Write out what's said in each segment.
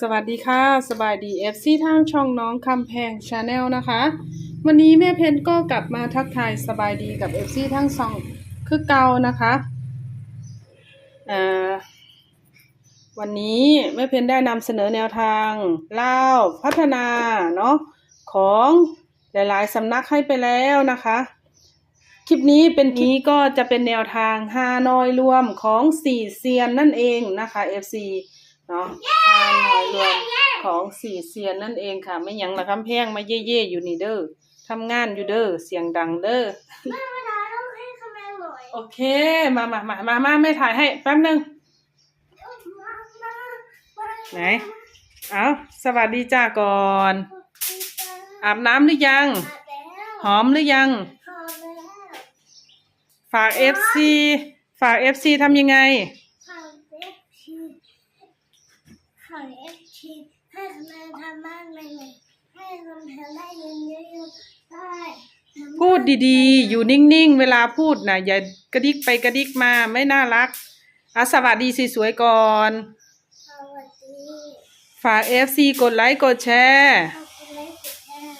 สวัสดีค่ะ สบายดี FC ทางช่องน้องคำแพงชาแนลนะคะ วันนี้แม่เพนก็กลับมาทักทายสบายดีกับ FC ทั้งสองคือเก่านะคะอ่าวันนี้แม่เพนได้นำเสนอแนวทางเล่าพัฒนาเนาะของหลายๆสำนักให้ไปแล้วนะคะ คลิปนี้เป็นคลิปนี้ก็จะเป็นแนวทางฮานอยรวมของสี่เซียนนั่นเองนะคะ FC เนาะฮานอยรวมของสี่เซียนนั่นเองค่ะ ไม่หยังละคำแพงมาเย่ๆอยู่นี่เด้อทำงานอยู่เด้อเสียงดังเด้อแม่เวลาต้องให้คะแนนหน่อยโอเค มามามามามาไม่ถ่ายให้แป๊บนึงมามามาไหน เอาสวัสดีจ้าก่อน อาบน้ำหรือยัง หอมหรือยังหอมแล้วฝาก FC ฝาก FC ทำยังไงฝั่งเอฟทีฝั่งเอฟที ให้คะแนนทำบ้านใหม่ๆให้คำแพงได้เงินเยอะๆได้ทำบ้านพูดดีๆ อยู่นิ่งๆ เวลาพูดนะอย่ากระดิกไปกระดิกมาไม่น่ารักอะสวัสดีสวยๆก่อน สวัสดีฝาก FC กดไลค์กดแชร์ ขอบคุณและกดแชร์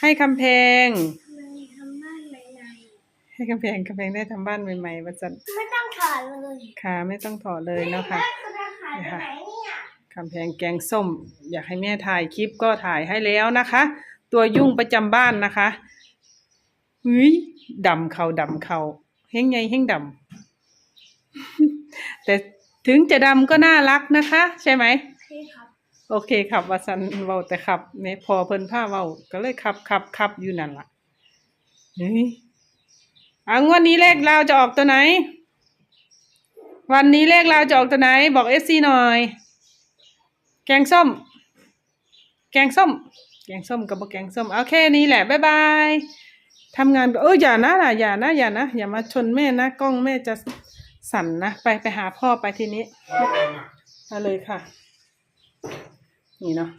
ให้คำแพงทำไมทำบ้านใหม่ให้คำแพงคำแพงได้ทำบ้านใหม่ๆว่าจะๆไม่ต้องถอดเลยค่ะไม่ต้องถอดเลยเนาะคะแม่คุณจะขายไปไหนเนี่ย คำแพงแกงส้ม อยากให้แม่ถ่ายคลิปก็ถ่ายให้แล้วนะคะ ตัวยุ่งประจำบ้านนะคะเฮ้ยดำเขาดำเขาเฮงไงเฮงดำแต่ถึงจะดำก็น่ารักนะคะ ใช่ไหมโอเคครับโอเคครับว่าสันเว้าแต่ขับแม่พอเพิ่นผ้าเว้าก็เลยขับขับขับอยู่นั่นล่ะเฮ้ยอะงวดนี้เลขเราจะออกตัวไหน วันนี้เลขเราจะออกตัวไหน บอกเอฟซีหน่อย แกงส้ม แกงส้ม แกงส้มกับบอกแกงส้มโอเคนี้แหละบ๊ายบายทำงานเอออย่านะน่ะอย่านะอย่านะอย่ามาชนแม่นะกล้องแม่จะสั่นนะไปไปหาพ่อไปทีนี้มาเลยค่ะ นี่เนาะ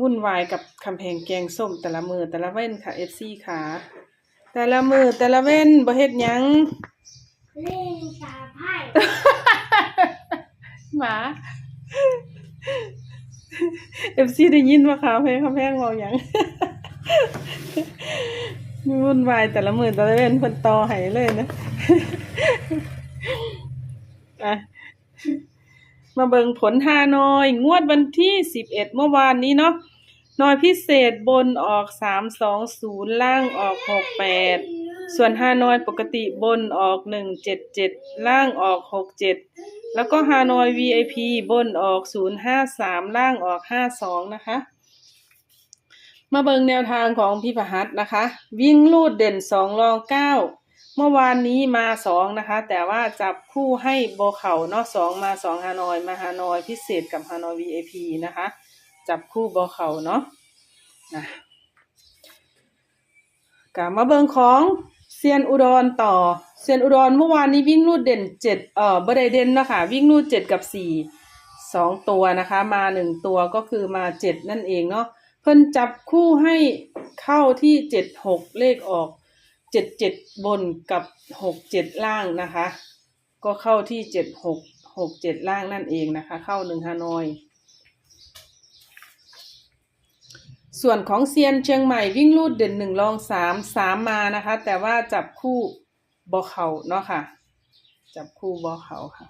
วุ่นวายกับคำแพงแกงส้มแต่ละมือแต่ละเว้นค่ะเอฟซีขาแต่ละมือแต่ละเว้นบ่เฮ็ดหยังเล่นตาไพ่หมา เอฟซีได้ยินว่าขาเพงคำแพงเราอย่างวุ่นวายแต่ละมือแต่ละเว้นเพิ่นต่อให้เลยนะอะมาเบิ่งผลฮานอย งวดวันที่สิบเอ็ดเมื่อวานนี้เนาะนอยพิเศษบนออกสามสองศูนย์ล่างออกหกแปดส่วนฮานอยปกติบนออกหนึ่งเจ็ดเจ็ดล่างออกหกเจ็ด แล้วก็ฮานอย VIP บนออกศูนย์ห้าสามล่างออกห้าสองนะคะ มาเบิงแนวทางของพี่พหัสนะคะ วิ่งลูดเด่นสองรองเก้าเมื่อวานนี้มาสองนะคะ แต่ว่าจับคู่ให้โบเข่าเนาะสองมาสองฮานอย มาฮานอยพิเศษกับฮานอย VIP นะคะ จับคู่โบเข่าเนาะนะกลับมาเบิงของ เซียนอุดรต่อเซียนอุดรเมื่อวานนี้วิ่งรูดเด่นเจ็ดเอ่อบไดเด่นเนาะคะวิ่งรูดเจ็ดกับสี่สองตัวนะคะ มาหนึ่งตัวก็คือมาเจ็ดนั่นเองเนาะเพิ่นจับคู่ให้เข้าที่เจ็ดหกเลขออกเจ็ดเจ็ดบนกับหกเจ็ดล่างนะคะ ก็เข้าที่เจ็ดหกหกเจ็ดล่างนั่นเองนะคะ เข้าหนึ่งฮานอย ส่วนของเซียนเชียงใหม่วิ่งลูดเด่นหนึ่งรองสามสามมานะคะ แต่ว่าจับคู่บอเขาเนาะค่ะ จับคู่บอเขาค่ะ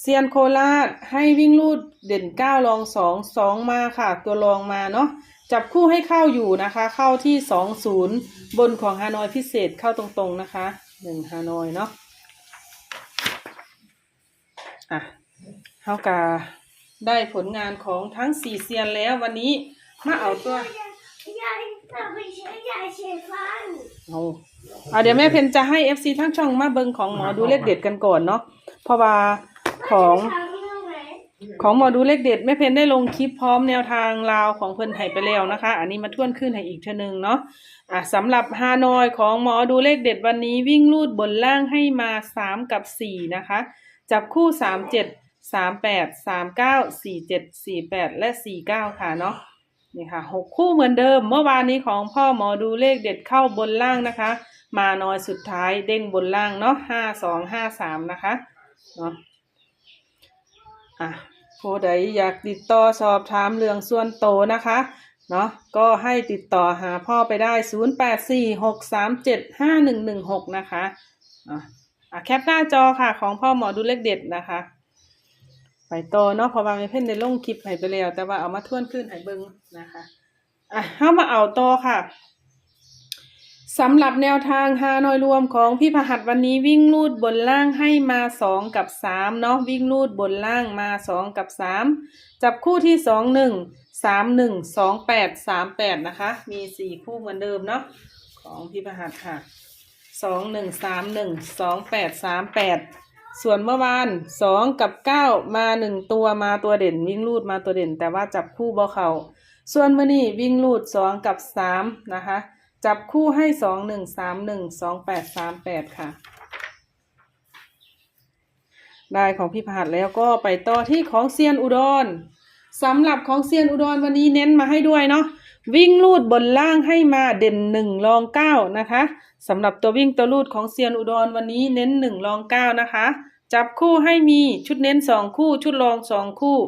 เซียนโคราชให้วิ่งลูดเด่นเก้ารองสองสองมาค่ะ ตัวรองมาเนาะจับคู่ให้เข้าอยู่นะคะ เข้าที่สองศูนย์บนของฮานอยพิเศษเข้าตรงๆนะคะหนึ่งฮานอยเนาะอะเฮากา ได้ผลงานของทั้งสี่เซียนแล้ววันนี้มาเอาตัวยายจะไปใช้ยายเชฟันเอาเอาเดี๋ยวแม่เพนจะให้ FC ทั้งช่องมาเบิงของหมอดูเลขเด็ดกันก่อนเนาะเพราะว่าของทำเรื่องไหนของหมอดูเลขเด็ดแม่เพนได้ลงคลิปพร้อมแนวทางราวของเพิ่นให้ไปแล้วนะคะ อันนี้มาทวนขึ้นให้อีกเทอนึงเนาะอะสำหรับฮานอยของหมอดูเลขเด็ดวันนี้วิ่งลูดบนล่างให้มาสามกับสี่นะคะ จับคู่สามเจ็ด สามแปดสามเก้าสี่เจ็ดสี่แปดและสี่เก้าค่ะเนาะนี่ค่ะหกคู่เหมือนเดิม เมื่อวานนี้ของพ่อหมอดูเลขเด็ดเข้าบนล่างนะคะ มาน้อยสุดท้ายเด้งบนล่างเนาะห้าสองห้าสามนะคะเนาะอะผู้ใดอยากติดต่อสอบถามเรื่องส่วนโตนะคะเนาะก็ให้ติดต่อหาพ่อไปได้ 0846375116 นะคะอะอะแคปหน้าจอค่ะของพ่อหมอดูเลขเด็ดนะคะ ไปต่อเนาะเพราะว่าไม่เพ่นในลงคลิปให้ไปแล้ว แต่ว่าเอามาทวนขึ้นให้เบิ่งนะคะอะเข้ามาเอาต่อค่ะสำหรับแนวทางฮานอยรวมของพี่พหัสวันนี้วิ่งลูดบนล่างให้มาสองกับสามเนาะวิ่งลูดบนล่างมาสองกับสามจับคู่ที่สองหนึ่งสามหนึ่งสองแปดสามแปดนะคะ มีสี่คู่เหมือนเดิมเนาะของพี่พหัสค่ะสองหนึ่งสามหนึ่งสองแปดสามแปด ส่วนเมื่อวานสองกับเก้ามาหนึ่งตัวมาตัวเด่นวิ่งลูดมาตัวเด่น แต่ว่าจับคู่บ่เขาส่วนเมื่อนี้วิ่งลูดสองกับสามนะคะ จับคู่ให้สองหนึ่งสามหนึ่งสองแปดสามแปดค่ะ ได้ของพี่ผาดแล้วก็ไปต่อที่ของเซียนอุดรสำหรับของเซียนอุดรวันนี้เน้นมาให้ด้วยเนาะ วิ่งลูดบนล่างให้มาเด่นหนึ่งรองเก้านะคะสำหรับตัววิ่งตัวลูดของเซียนอุดรวันนี้เน้นหนึ่งรองเก้านะคะ จับคู่ให้มีชุดเน้นสองคู่ ชุดรองสองคู่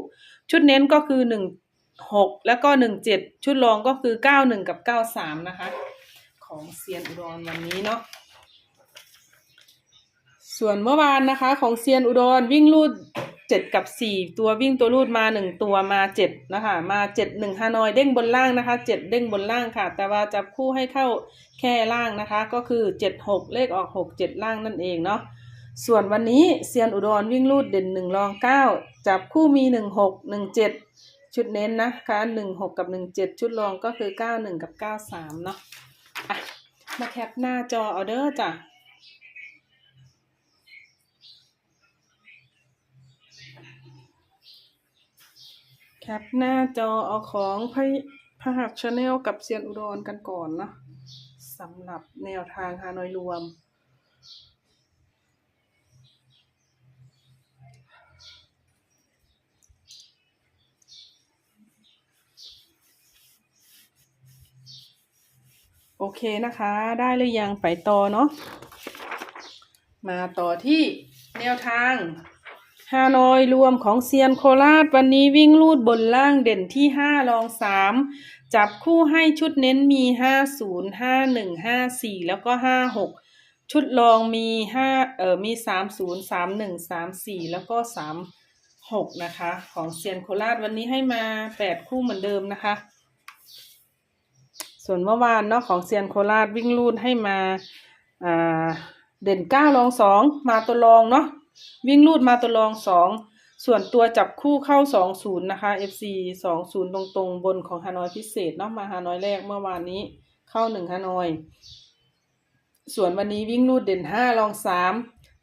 ชุดเน้นก็คือหนึ่งหกแล้วก็หนึ่งเจ็ดชุดรองก็คือเก้าหนึ่งกับเก้าสามนะคะ ของเซียนอุดรวันนี้เนาะส่วนเมื่อวานนะคะ ของเซียนอุดรวิ่งรูด เจ็ดกับสี่ตัววิ่งตัวรูดมาหนึ่งตัวมาเจ็ดนะคะมาเจ็ดหนึ่งฮานอยเด้งบนล่างนะคะเจ็ดเด้งบนล่างค่ะ แต่ว่าจับคู่ให้เข้าแค่ล่างนะคะ ก็คือเจ็ดหกเลขออกหกเจ็ดล่างนั่นเองเนาะส่วนวันนี้เซียนอุดรวิ่งรูดเด่นหนึ่งรองเก้าจับคู่มีหนึ่งหกหนึ่งเจ็ดชุดเน้นนะคะหนึ่งหกกับหนึ่งเจ็ดชุดรองก็คือเก้าหนึ่งกับเก้าสามเนาะอะมาแคปหน้าจอเอาเด้อจ้ะ แคปหน้าจอเอาของพยพหักชาแนลกับเซียนอุดรกันก่อนเนาะสำหรับแนวทางฮานอยรวม โอเคนะคะ ได้หรือยังไปต่อเนาะมาต่อที่แนวทาง ฮานอยรวมของเซียนโคราชวันนี้วิ่งลูดบนล่างเด่นที่ห้ารองสามจับคู่ให้ชุดเน้นมีห้าศูนย์ห้าหนึ่งห้าสี่แล้วก็ห้าหกชุดรองมีห้าเออมีสามศูนย์สามหนึ่งสามสี่แล้วก็สามหกนะคะ ของเซียนโคราชวันนี้ให้มาแปดคู่เหมือนเดิมนะคะ ส่วนเมื่อวานเนาะของเซียนโคราชวิ่งลูดให้มาอ่าเด่นเก้ารองสองมาตัวรองเนาะ วิ่งลูดมาตัวรองสองส่วนตัวจับคู่เข้าสองศูนย์นะคะ FC สองศูนย์ตรงๆ บนของฮานอยพิเศษเนาะมาฮานอยแรกเมื่อวานนี้เข้าหนึ่งฮานอย ส่วนวันนี้วิ่งลูดเด่นห้ารองสาม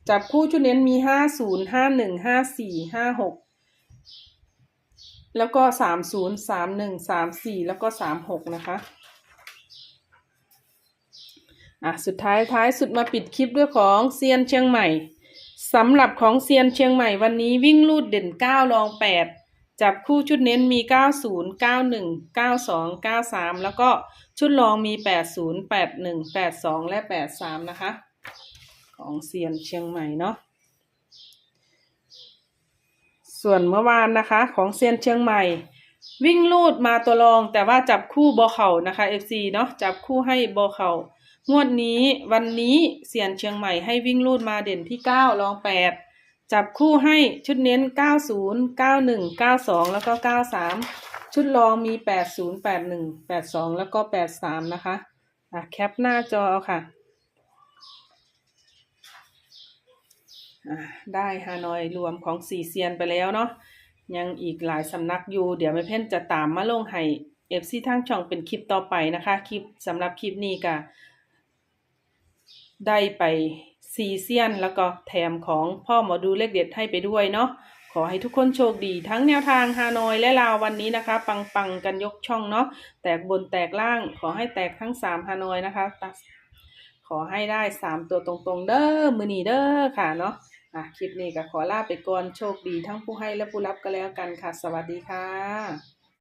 จับคู่ชุดเน้นมีห้าศูนย์ห้าหนึ่งห้าสี่ห้าหกแล้วก็สามศูนย์สามหนึ่งสามสี่แล้วก็สามหกนะคะอะสุดท้ายท้ายสุดมาปิดคลิปด้วยของเซียนเชียงใหม่ สำหรับของเซียนเชียงใหม่วันนี้วิ่งลูดเด่นเก้ารองแปดจับคู่ชุดเน้นมีเก้าศูนย์เก้าหนึ่งเก้าสองเก้าสามแล้วก็ชุดรองมีแปดศูนย์แปดหนึ่งแปดสองและแปดสามนะคะ ของเซียนเชียงใหม่เนาะส่วนเมื่อวานนะคะ ของเซียนเชียงใหม่ วิ่งลูดมาตัวรองแต่ว่าจับคู่บอเข่านะคะ FC เนาะจับคู่ให้บอเข่า งวดนี้วันนี้เซียนเชียงใหม่ให้วิ่งลูดมาเด่นที่เก้ารองแปดจับคู่ให้ชุดเน้นเก้าศูนย์เก้าหนึ่งเก้าสองแล้วก็เก้าสามชุดรองมีแปดศูนย์แปดหนึ่งแปดสองแล้วก็แปดสามนะคะ อะ แคปหน้าจอเอาค่ะ อะ ได้ฮานอยรวมของสี่เซียนไปแล้วเนาะ ยังอีกหลายสำนักอยู่ เดี๋ยวแม่เพ่นจะตามมาลงให้เอฟซีทางช่องเป็นคลิปต่อไปนะคะ คลิปสำหรับคลิปนี้ก็ ได้ไปซีเซียนแล้วก็แถมของพ่อหมอดูเลขเด็ดให้ไปด้วยเนาะขอให้ทุกคนโชคดีทั้งแนวทางฮานอยและลาววันนี้นะคะ ปังปังๆกันยกช่องเนาะแตกบนแตกล่าง ขอให้แตกทั้งสามฮานอยนะคะ ขอให้ได้สามตัวตรงๆ เด้อมือนีเด้อค่ะเนาะอะคลิปนี้ก็ขอลาไปก่อนโชคดีทั้งผู้ให้และผู้รับก็แล้วกันค่ะ สวัสดีค่ะ